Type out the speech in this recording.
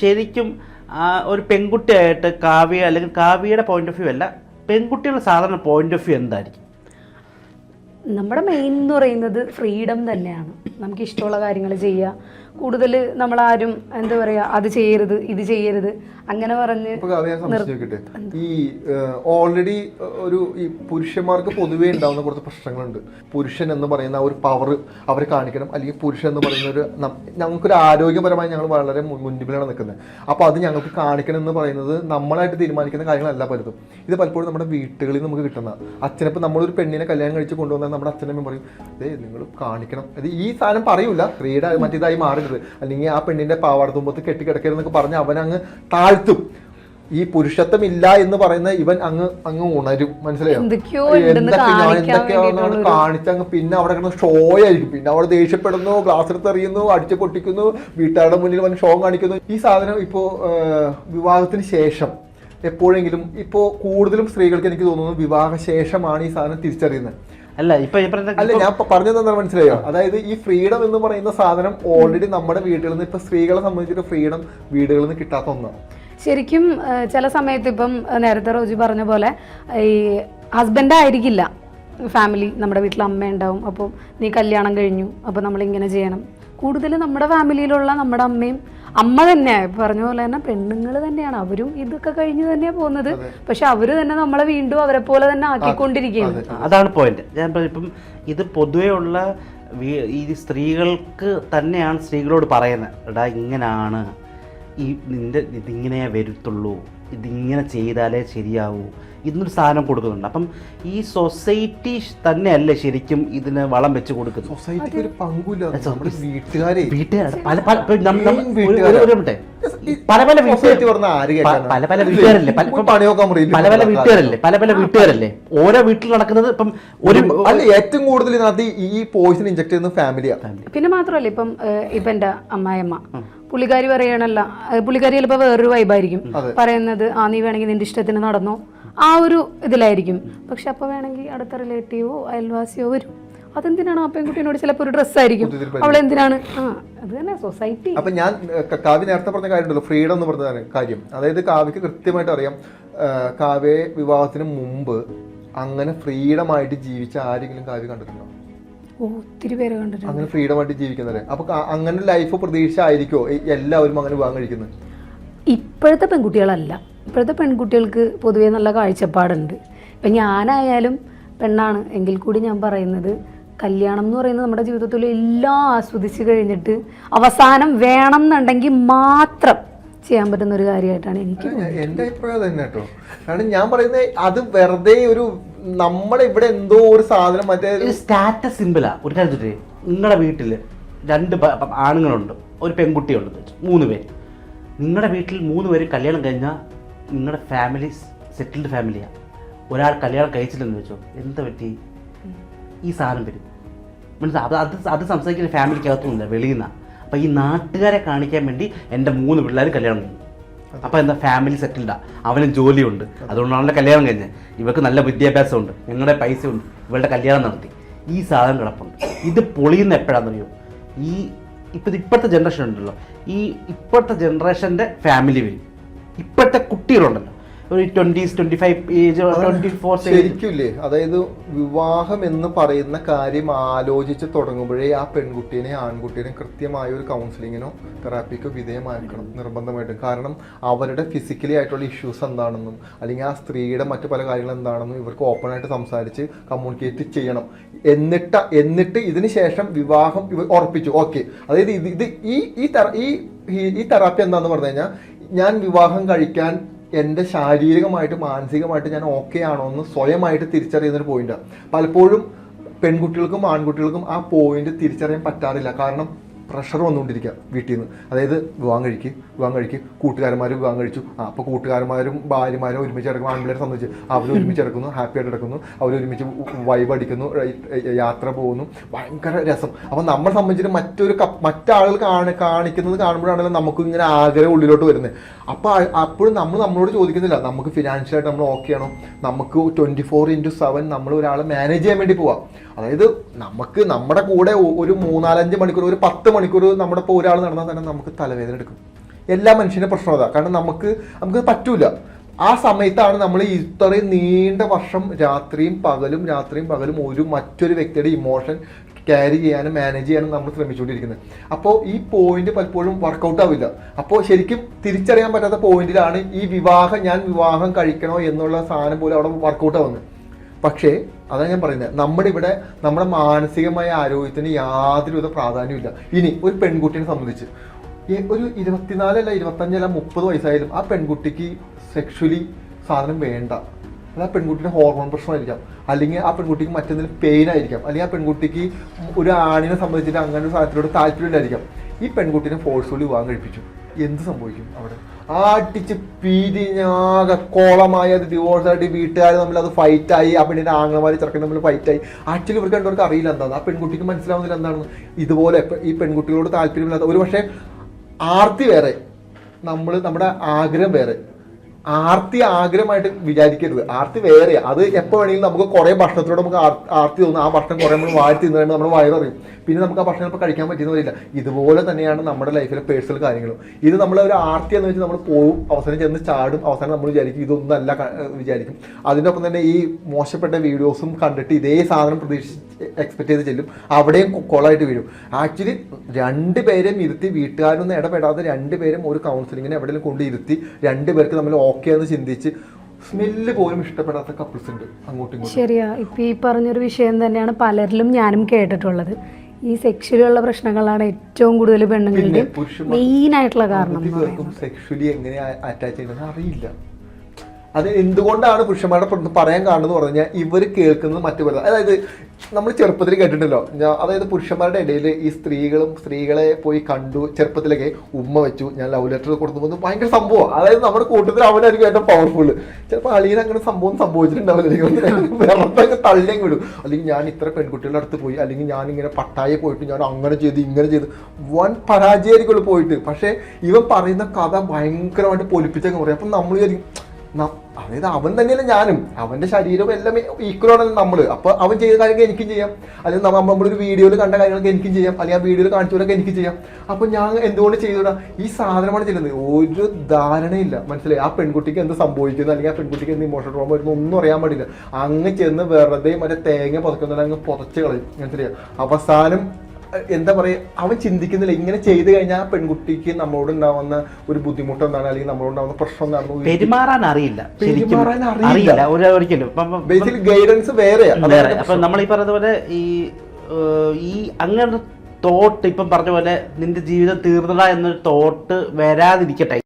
ശരിക്കും ഒരു പെൺകുട്ടിയായിട്ട് കാവ്യ അല്ലെങ്കിൽ കാവ്യയുടെ പോയിന്റ് ഓഫ് വ്യൂ അല്ല പെൺകുട്ടികളുടെ സാധാരണ പോയിന്റ് ഓഫ് വ്യൂ എന്തായിരിക്കും? നമ്മുടെ മെയിൻ എന്ന് പറയുന്നത് ഫ്രീഡം തന്നെയാണ്. നമുക്ക് ഇഷ്ടമുള്ള കാര്യങ്ങൾ ചെയ്യുക. കൂടുതൽ നമ്മളാരും എന്താ പറയുക അത് ചെയ്യരുത് ഇത് ചെയ്യരുത്. അങ്ങനെ പറഞ്ഞ് ഈ ഓൾറെഡി ഒരു ഈ പുരുഷന്മാർക്ക് പൊതുവേ ഉണ്ടാവുന്ന കുറച്ച് പ്രശ്നങ്ങളുണ്ട്. പുരുഷൻ എന്ന് പറയുന്ന ഒരു പവർ അവർ കാണിക്കണം. അല്ലെങ്കിൽ പുരുഷൻ എന്ന് പറയുന്ന ഒരു ഞങ്ങൾക്കൊരു ആരോഗ്യപരമായി ഞങ്ങൾ വളരെ മുൻപിലാണ് നിൽക്കുന്നത്. അപ്പോൾ അത് ഞങ്ങൾക്ക് കാണിക്കണം എന്ന് പറയുന്നത് നമ്മളായിട്ട് തീരുമാനിക്കുന്ന കാര്യങ്ങളല്ല പലതും. ഇത് പലപ്പോഴും നമ്മുടെ വീട്ടുകളിൽ നമുക്ക് കിട്ടുന്ന അച്ഛനപ്പം നമ്മളൊരു പെണ്ണിനെ കല്യാണം കഴിച്ച് കൊണ്ടുവന്നാൽ നമ്മുടെ അച്ഛനമ്മ പറയും അതെ നിങ്ങൾ കാണിക്കണം. അത് ഈ സാധനം പറയൂല. സ്ത്രീയുടെ മറ്റേതായി മാറരുത് അല്ലെങ്കിൽ ആ പെണ്ണിന്റെ പാവാടത്തുമ്പത്ത് കെട്ടിക്കിടക്കരുതെന്നൊക്കെ പറഞ്ഞ് അവൻ അങ്ങ് താഴ്ത്തും. ഈ പുരുഷത്വം ഇല്ല എന്ന് പറയുന്ന ഇവൻ അങ്ങ് അങ്ങ് ഉണരും. മനസ്സിലായോ? എന്തൊക്കെ ഞാൻ വേണ്ടിയിട്ടുള്ളൊരു- കാണിച്ചങ്ങ് പിന്നെ അവിടെ കിടന്ന് ഷോ ആയിരിക്കും. പിന്നെ അവിടെ ദേഷ്യപ്പെടുന്നു ഗ്ലാസ് എടുത്ത് എറിയുന്നു അടിച്ചു പൊട്ടിക്കുന്നു വീട്ടുകാരുടെ മുന്നിൽ വന്ന് ഷോ കാണിക്കുന്നു. ഈ സാധനം ഇപ്പോ വിവാഹത്തിന് ശേഷം എപ്പോഴെങ്കിലും ഇപ്പോ കൂടുതലും സ്ത്രീകൾക്ക് എനിക്ക് തോന്നുന്നു വിവാഹ ശേഷമാണ് ഈ സാധനം തിരിച്ചറിയുന്നത്. അല്ല ഇപ്പൊ അല്ല ഞാൻ പറഞ്ഞു തന്നെ മനസ്സിലായോ? അതായത് ഈ ഫ്രീഡം എന്ന് പറയുന്ന സാധനം ഓൾറെഡി നമ്മുടെ വീട്ടിൽ നിന്ന് ഇപ്പൊ സ്ത്രീകളെ സംബന്ധിച്ചിട്ട് ഫ്രീഡം വീടുകളിൽ നിന്ന് കിട്ടാത്ത ഒന്നാണ് ശരിക്കും ചില സമയത്ത് ഇപ്പം നേരത്തെ റോജി പറഞ്ഞ പോലെ ഈ ഹസ്ബൻഡ് ആയിരിക്കില്ല ഫാമിലി നമ്മുടെ വീട്ടിൽ അമ്മ ഉണ്ടാവും. അപ്പോൾ നീ കല്യാണം കഴിഞ്ഞു അപ്പോൾ നമ്മൾ ഇങ്ങനെ ചെയ്യണം. കൂടുതൽ നമ്മുടെ ഫാമിലിയിലുള്ള നമ്മുടെ അമ്മയും അമ്മ തന്നെയാ പറഞ്ഞ പോലെ തന്നെ പെണ്ണുങ്ങൾ തന്നെയാണ്. അവരും ഇതൊക്കെ കഴിഞ്ഞ് തന്നെയാണ് പോകുന്നത്. പക്ഷെ അവർ തന്നെ നമ്മളെ വീണ്ടും അവരെ പോലെ തന്നെ ആക്കിക്കൊണ്ടിരിക്കുകയാണ്. അതാണ് പോയിന്റ് ഞാൻ പറഞ്ഞ ഇപ്പം ഇത് പൊതുവേ ഉള്ള ഈ സ്ത്രീകൾക്ക് തന്നെയാണ് സ്ത്രീകളോട് പറയുന്നത്. എടാ ഇങ്ങനാണ്. ഈ നിന്റെ ഇതിങ്ങനെ വരുത്തുള്ളൂ. ഇതിങ്ങനെ ചെയ്താലേ ശരിയാവൂ. ഇന്നൊരു സാധനം കൊടുക്കുന്നുണ്ട്. അപ്പം ഈ സൊസൈറ്റി തന്നെയല്ലേ ശരിക്കും ഇതിന് വളം വെച്ച് കൊടുക്കുന്നത്? സൊസൈറ്റി ഒരു പങ്കുമില്ല വീട്ടുകാരെ വീട്ടുകാരുടെ പല പല ഒരു- പല പല പല പല വീട്ടുകാരല്ലേ? പല പണി നോക്കാൻ പറയില്ലേ? പല പല വീട്ടുകാരല്ലേ? പല പല വീട്ടുകാരല്ലേ? ഓരോ വീട്ടിൽ നടക്കുന്നത് ഇപ്പം ഒരു അല്ല ഏറ്റവും കൂടുതൽ ഇതിനകത്ത് ഈ പോയിസൺ ഇഞ്ചക്ട് ചെയ്യുന്ന ഫാമിലിയാണ് പിന്നെ മാത്രമല്ല ഇപ്പം ഇപ്പൊ എന്റെ അമ്മായിയമ്മ. പുള്ളിക്കാരി പറയണല്ല പുള്ളിക്കാരി ചിലപ്പോൾ വേറൊരു വൈബായിരിക്കും പറയുന്നത് ആ നീ വേണമെങ്കിൽ നിന്റെ ഇഷ്ടത്തിന് നടന്നോ. ആ ഒരു ഇതിലായിരിക്കും. പക്ഷെ അപ്പോൾ വേണമെങ്കിൽ അടുത്ത റിലേറ്റീവോ അയൽവാസിയോ വരും. അതെന്തിനാണ് ആ പെൺകുട്ടിയോട് ചിലപ്പോൾ ഒരു ഡ്രസ്സായിരിക്കും അവൾ എന്തിനാണ് ആ അത് തന്നെ സൊസൈറ്റി അപ്പൊ ഞാൻ കാവ്യ നേരത്തെ പറഞ്ഞ കാര്യമുണ്ടല്ലോ ഫ്രീഡം എന്ന് പറഞ്ഞ കാര്യം അതായത് കാവ്യക്ക് കൃത്യമായിട്ട് അറിയാം കാവ്യ വിവാഹത്തിന് മുമ്പ് അങ്ങനെ ഫ്രീഡമായിട്ട് ജീവിച്ച ആരെങ്കിലും കാവ്യ കണ്ടിട്ടുണ്ടോ? ഒത്തിരി പേര് കണ്ടിട്ടുണ്ട്. അങ്ങനെ ഫ്രീഡം ആയിട്ട് ജീവിക്കുന്നവരെ. അപ്പൊ അങ്ങനെ ലൈഫ് പ്രതീക്ഷ ആയിരിക്കോ എല്ലാവരും അങ്ങനെ വിവാഹം കഴിക്കുന്നത്? ഇപ്പോഴത്തെ പെൺകുട്ടികളല്ല. ഇപ്പോഴത്തെ പെൺകുട്ടികൾക്ക് പൊതുവേ നല്ല കാഴ്ചപ്പാടുണ്ട്. ഇപ്പം ഞാനായാലും പെണ്ണാണ്. എങ്കിൽ കൂടി ഞാൻ പറയുന്നത് കല്യാണം എന്ന് പറയുന്നത് നമ്മുടെ ജീവിതത്തിൽ എല്ലാം ആസ്വദിച്ച് കഴിഞ്ഞിട്ട് അവസാനം വേണം എന്നുണ്ടെങ്കിൽ മാത്രം ചെയ്യാൻ പറ്റുന്ന ഒരു കാര്യമായിട്ടാണ് എനിക്ക് എന്റെ അഭിപ്രായം തന്നെ കേട്ടോ. കാരണം ഞാൻ പറയുന്നത് അത് വെറുതെ ഒരു നമ്മളെ ഇവിടെ എന്തോ ഒരു സാധനം മറ്റേ സ്റ്റാറ്റസ് സിമ്പിളാ ഒരു കാര്യത്തിൽ നിങ്ങളുടെ വീട്ടിൽ രണ്ട് ആണുങ്ങളുണ്ട് ഒരു പെൺകുട്ടിയുണ്ട്. മൂന്ന് പേര്. നിങ്ങളുടെ വീട്ടിൽ മൂന്ന് പേരും കല്യാണം കഴിഞ്ഞാൽ നിങ്ങളുടെ ഫാമിലി സെറ്റിൽഡ് ഫാമിലിയാണ് ഒരാൾ കല്യാണം കഴിച്ചില്ലെന്ന് വെച്ചോ. എന്ത് പറ്റി? ഈ സാധനം വരും മനസ്സിലായി അത് അത് സംസാരിക്കുന്ന സംസാരിക്കുന്ന ഫാമിലിക്കകത്തൊന്നുമില്ല വെളിയിൽ നിന്നാണ് അപ്പോൾ ഈ നാട്ടുകാരെ കാണിക്കാൻ വേണ്ടി എന്റെ മൂന്ന് പിള്ളേർ കല്യാണം കഴിഞ്ഞു. അപ്പോൾ എന്താ ഫാമിലി സെറ്റിൽഡാ അവന് ജോലിയുണ്ട്. അതുകൊണ്ടാണല്ലോ കല്യാണം കഴിഞ്ഞത് ഇവർക്ക് നല്ല വിദ്യാഭ്യാസമുണ്ട്. ഞങ്ങളുടെ പൈസ ഉണ്ട് ഇവളുടെ കല്യാണം നടത്തി. ഈ സാധനം കിടപ്പുണ്ട്. ഇത് പൊളിയുന്ന എപ്പോഴാണെന്നറിയോ? ഈ ഇപ്പം ഇപ്പോഴത്തെ ജനറേഷൻ ഉണ്ടല്ലോ. ഈ ഇപ്പോഴത്തെ ജനറേഷന്റെ ഫാമിലി വരും. ഇപ്പോഴത്തെ കുട്ടികളുണ്ടല്ലോ. ഒരു ഫൈവ് ഏജ് ട്വന്റി ഫോർ ശരിക്കും അതായത് വിവാഹം എന്ന് പറയുന്ന കാര്യം ആലോചിച്ച് തുടങ്ങുമ്പോഴേ ആ പെൺകുട്ടീനെ ആൺകുട്ടീനെ കൃത്യമായ ഒരു കൗൺസിലിങ്ങിനോ തെറാപ്പിക്കോ വിധേയമാക്കണം നിർബന്ധമായിട്ടും. കാരണം അവരുടെ ഫിസിക്കലി ആയിട്ടുള്ള ഇഷ്യൂസ് എന്താണെന്നും അല്ലെങ്കിൽ ആ സ്ത്രീയുടെ മറ്റു പല കാര്യങ്ങൾ എന്താണെന്നും ഇവർക്ക് ഓപ്പൺ ആയിട്ട് സംസാരിച്ച് കമ്മ്യൂണിക്കേറ്റ് ചെയ്യണം. എന്നിട്ട് എന്നിട്ട് ഇതിന് ശേഷം വിവാഹം ഇവർ ഉറപ്പിച്ചു. ഓക്കെ അതായത് ഇത് ഇത് ഈ ഈ തെറ ഈ ഈ- ഈ തെറാപ്പി എന്താണെന്ന് പറഞ്ഞു കഴിഞ്ഞാൽ ഞാൻ വിവാഹം കഴിക്കാൻ എന്റെ ശാരീരികമായിട്ട് മാനസികമായിട്ട് ഞാൻ ഓക്കെ ആണോ എന്ന് സ്വയമായിട്ട് തിരിച്ചറിയുന്നൊരു പോയിന്റാണ് പലപ്പോഴും പെൺകുട്ടികൾക്കും ആൺകുട്ടികൾക്കും ആ പോയിന്റ് തിരിച്ചറിയാൻ പറ്റാറില്ല. കാരണം പ്രഷർ വന്നുകൊണ്ടിരിക്കുക വീട്ടിൽ നിന്ന് അതായത് വിവാഹം കഴിക്ക് വിവാഹം കഴിക്ക്. കൂട്ടുകാരന്മാർ വിവാഹം കഴിച്ചു. ആ അപ്പോൾ കൂട്ടുകാരന്മാരും ഭാര്യമാരും ഒരുമിച്ച് കിടക്കും. ആൺപിള്ളേരെ സംബന്ധിച്ച് അവർ ഒരുമിച്ച് കിടക്കുന്നു ഹാപ്പി ആയിട്ട് കിടക്കുന്നു. അവർ ഒരുമിച്ച് വൈബ് അടിക്കുന്നു യാത്ര പോകുന്നു. ഭയങ്കര രസം. അപ്പോൾ നമ്മളെ സംബന്ധിച്ചിട്ട് മറ്റൊരു മറ്റാളുകൾ കാണി കാണിക്കുന്നത് കാണുമ്പോഴാണല്ലോ നമുക്ക് ഇങ്ങനെ ആഗ്രഹം ഉള്ളിലോട്ട് വരുന്നത്. അപ്പോൾ അപ്പോഴും നമ്മൾ നമ്മളോട് ചോദിക്കുന്നില്ല. നമുക്ക് ഫിനാൻഷ്യലായിട്ട് നമ്മൾ ഓക്കെ ആണോ? നമുക്ക് ട്വന്റി ഫോർ ഇന്റു സെവൻ നമ്മൾ ഒരാളെ മാനേജ് ചെയ്യാൻ വേണ്ടി പോവാം. അതായത് നമുക്ക് നമ്മുടെ കൂടെ ഒരു മൂന്നാലഞ്ച് മണിക്കൂർ ഒരു പത്ത് മണിക്കൂർ നമ്മുടെ ഇപ്പോൾ ഒരാൾ നടന്നാൽ തന്നെ നമുക്ക് തലവേദന എടുക്കും. എല്ലാ മനുഷ്യന്റെ പ്രശ്നം അതാ. കാരണം നമുക്ക് നമുക്ക് പറ്റൂല. ആ സമയത്താണ് നമ്മൾ ഇത്രയും നീണ്ട വർഷം രാത്രിയും പകലും രാത്രിയും പകലും ഒരു മറ്റൊരു വ്യക്തിയുടെ ഇമോഷൻ ക്യാരി ചെയ്യാനും മാനേജ് ചെയ്യാനും നമ്മൾ ശ്രമിച്ചുകൊണ്ടിരിക്കുന്നത്. അപ്പോൾ ഈ പോയിന്റ് പലപ്പോഴും വർക്കൗട്ട് ആവില്ല. അപ്പോൾ ശരിക്കും തിരിച്ചറിയാൻ പറ്റാത്ത പോയിന്റിലാണ് ഈ വിവാഹം ഞാൻ വിവാഹം കഴിക്കണോ എന്നുള്ള സാധനം പോലും അവിടെ വർക്കൗട്ട് ആവുന്നത്. പക്ഷേ അതാണ് ഞാൻ പറയുന്നത് നമ്മുടെ ഇവിടെ നമ്മുടെ മാനസികമായ ആരോഗ്യത്തിന് യാതൊരുവിധ പ്രാധാന്യമില്ല ഇനി ഒരു പെൺകുട്ടിയെ സംബന്ധിച്ച്. ഒരു ഇരുപത്തിനാല് അല്ല ഇരുപത്തിനാലല്ല ഇരുപത്തഞ്ചല്ല മുപ്പത് വയസ്സായാലും ആ പെൺകുട്ടിക്ക് സെക്ഷലി സാധനം വേണ്ട. അത് ആ പെൺകുട്ടിയുടെ ഹോർമോൺ പ്രശ്നമായിരിക്കാം. അല്ലെങ്കിൽ ആ പെൺകുട്ടിക്ക് മറ്റെന്തെങ്കിലും പെയിൻ ആയിരിക്കാം. അല്ലെങ്കിൽ ആ പെൺകുട്ടിക്ക് ഒരു ആണിനെ സംബന്ധിച്ചിട്ട് അങ്ങനെ ഒരു സാധനത്തിനോട് താല്പര്യമില്ലായിരിക്കാം. ഈ പെൺകുട്ടിനെ ഫോഴ്സ്ഫുള്ളി വിവാഹം കഴിപ്പിച്ചു. എന്ത് സംഭവിക്കും അവിടെ? ആട്ടിച്ച് പിരിഞ്ഞാകെ കോളമായി അത് ഡിവോഴ്സ് ആയിട്ട് വീട്ടുകാർ തമ്മിൽ അത് ഫൈറ്റായി ആ പെണ്ണിന്റെ ആങ്ങളമാര് ചെറുക്കൻ തമ്മിൽ ഫൈറ്റായി ആക്ച്വലി ഇവർക്ക് രണ്ടുപേർക്ക് അറിയില്ല എന്താണ് ആ പെൺകുട്ടിക്ക് മനസ്സിലാവുന്നില്ല എന്താണെന്ന്. ഇതുപോലെ ഈ പെൺകുട്ടികളോട് താല്പര്യമില്ലാത്ത ഒരു പക്ഷേ ആർത്തി വേറെ നമ്മൾ നമ്മുടെ ആഗ്രഹം വേറെ. ആർത്തി ആഗ്രഹമായിട്ട് വിചാരിക്കരുത്. ആർത്തി വേറെ. അത് എപ്പോൾ വേണമെങ്കിലും നമുക്ക് കുറേ ഭക്ഷണത്തിലൂടെ നമുക്ക് ആർത്തി തോന്നും ആ ഭക്ഷണം കുറേ നമ്മൾ വാഴ്ത്തി തിന്നു കഴിയുമ്പോൾ നമ്മുടെ വയററിയും പിന്നെ നമുക്ക് ആ ഭക്ഷണം ഇപ്പോൾ കഴിക്കാൻ പറ്റിയെന്ന് വരില്ല. ഇതുപോലെ തന്നെയാണ് നമ്മുടെ ലൈഫിലെ പേഴ്സണൽ കാര്യങ്ങളും. ഇത് നമ്മൾ ഒരു ആർത്തി എന്ന് വെച്ച് നമ്മൾ പോവും അവസാനം ചെന്ന് ചാടും അവസാനം നമ്മൾ വിചാരിക്കും ഇതൊന്നല്ല വിചാരിക്കും. അതിന്റെ ഒപ്പം തന്നെ ഈ മോശപ്പെട്ട വീഡിയോസും കണ്ടിട്ട് ഇതേ സാധനം പ്രതീക്ഷിച്ച് എക്സ്പെക്ട് ചെയ്ത് ചെല്ലും. അവിടെയും കൊളായിട്ട് വീഴും. ആക്ച്വലി രണ്ട് പേരെയും ഇരുത്തി വീട്ടുകാരൊന്നും ഇടപെടാതെ രണ്ട് പേരും ഒരു കൗൺസിലിങ്ങിനെ എവിടെയും കൊണ്ട് ഇരുത്തി രണ്ട് പേർക്ക് തമ്മിൽ ഓക്കെ എന്ന് ചിന്തിച്ച് സ്മെല്ല് പോലും ഇഷ്ടപ്പെടാത്ത കപ്പിൾസ് ഉണ്ട് അങ്ങോട്ടും ഇങ്ങോട്ടും. ശരിയാ. ഇപ്പം ഈ പറഞ്ഞൊരു വിഷയം തന്നെയാണ് പലരിലും ഞാനും കേട്ടിട്ടുള്ളത്. ഈ സെക്ഷലിയുള്ള പ്രശ്നങ്ങളാണ് ഏറ്റവും കൂടുതൽ പെണ്ണുങ്ങളുടെ മെയിൻ ആയിട്ടുള്ള കാരണം സെക്ഷലി പേർക്കും എങ്ങനെ അറ്റാച്ച് ചെയ്യുന്നത് അറിയില്ല. അത് എന്തുകൊണ്ടാണ് പുരുഷന്മാരുടെ പുറത്ത് പറയാൻ കാണുന്നത് പറഞ്ഞു കഴിഞ്ഞാൽ ഇവർ കേൾക്കുന്നത് മറ്റു പല അതായത് നമ്മൾ ചെറുപ്പത്തിൽ കേട്ടിട്ടുണ്ടല്ലോ. ഞാൻ അതായത് പുരുഷന്മാരുടെ ഇടയിൽ ഈ സ്ത്രീകളും സ്ത്രീകളെ പോയി കണ്ടു ചെറുപ്പത്തിലൊക്കെ ഉമ്മ വെച്ചു ഞാൻ ലവ് ലെറ്റർ കൊടുത്തു. പോകുന്നു ഭയങ്കര സംഭവം. അതായത് നമ്മുടെ കൂട്ടത്തിൽ അവനായിരിക്കും ഏറ്റവും പവർഫുൾ ചിലപ്പോൾ അളിയിൽ അങ്ങനെ സംഭവം സംഭവിച്ചിട്ടുണ്ടാവില്ല. തള്ളിയും വിടും. അല്ലെങ്കിൽ ഞാൻ ഇത്ര പെൺകുട്ടികളുടെ അടുത്ത് പോയി അല്ലെങ്കിൽ ഞാൻ ഇങ്ങനെ പട്ടായെ പോയിട്ട് ഞാൻ അങ്ങനെ ചെയ്തു ഇങ്ങനെ ചെയ്ത്. വൻ പരാജയമായിരിക്കുള്ളൂ പോയിട്ട്. പക്ഷേ ഇവൻ പറയുന്ന കഥ ഭയങ്കരമായിട്ട് പൊലിപ്പിച്ചൊക്കെ പറയും. അപ്പം നമ്മൾ വിചാരിക്കും അതായത് അവൻ തന്നെയല്ല ഞാനും. അവന്റെ ശരീരവും എല്ലാം ഈക്വൽ ആണല്ലോ നമ്മൾ. അപ്പൊ അവൻ ചെയ്ത കാര്യങ്ങൾ എനിക്കും ചെയ്യാം. അല്ലെങ്കിൽ നമ്മൾ നമ്മളൊരു വീഡിയോയിൽ കണ്ട കാര്യങ്ങളൊക്കെ എനിക്കും ചെയ്യാം. അല്ലെങ്കിൽ ആ വീഡിയോയിൽ കാണിച്ചവരൊക്കെ എനിക്ക് ചെയ്യാം. അപ്പൊ ഞാൻ എന്തുകൊണ്ട് ചെയ്തുകൂടാ ഈ സാധനമാണ് ചെയ്യുന്നത്. ഒരു ധാരണയില്ല. മനസ്സിലായി? ആ പെൺകുട്ടിക്ക് എന്ത് സംഭവിക്കുന്നു? അല്ലെങ്കിൽ ആ പെൺകുട്ടിക്ക് എന്ത് ഇമോഷണൽ ട്രോമ വരുന്നു? ഒന്നും അറിയാൻ പാടില്ല. അങ്ങ് ചെന്ന് വെറുതെ മറ്റേ തേങ്ങ പുതക്കുന്നുണ്ടെങ്കിൽ അങ്ങ് പുതച്ച് കളയും. മനസ്സിലായി? അവസാനം എന്താ പറയാ അവൻ ചിന്തിക്കുന്നില്ല. ഇങ്ങനെ ചെയ്തു കഴിഞ്ഞാൽ ആ പെൺകുട്ടിക്ക് നമ്മളോട് ഉണ്ടാവുന്ന ഒരു ബുദ്ധിമുട്ട് എന്താണ് അല്ലെങ്കിൽ നമ്മളോട് ഉണ്ടാവുന്ന പ്രശ്നം എന്താണെന്ന് പെരുമാറാൻ അറിയില്ല. ശരിക്കും പെരുമാറാൻ അറിയില്ല. അറിയില്ല. ഒരു ഒരിക്കലും. ഇപ്പം- ഇപ്പം- ഗൈഡൻസ് വേറെ. അപ്പൊ നമ്മൾ ഈ പറഞ്ഞ പോലെ ഈ ഏഹ്, ഈ അങ്ങനെ തോട്ട് ഇപ്പം പറഞ്ഞ പോലെ നിന്റെ ജീവിതം തീർന്നതാ എന്നൊരു തോട്ട് വരാതിരിക്കട്ടെ.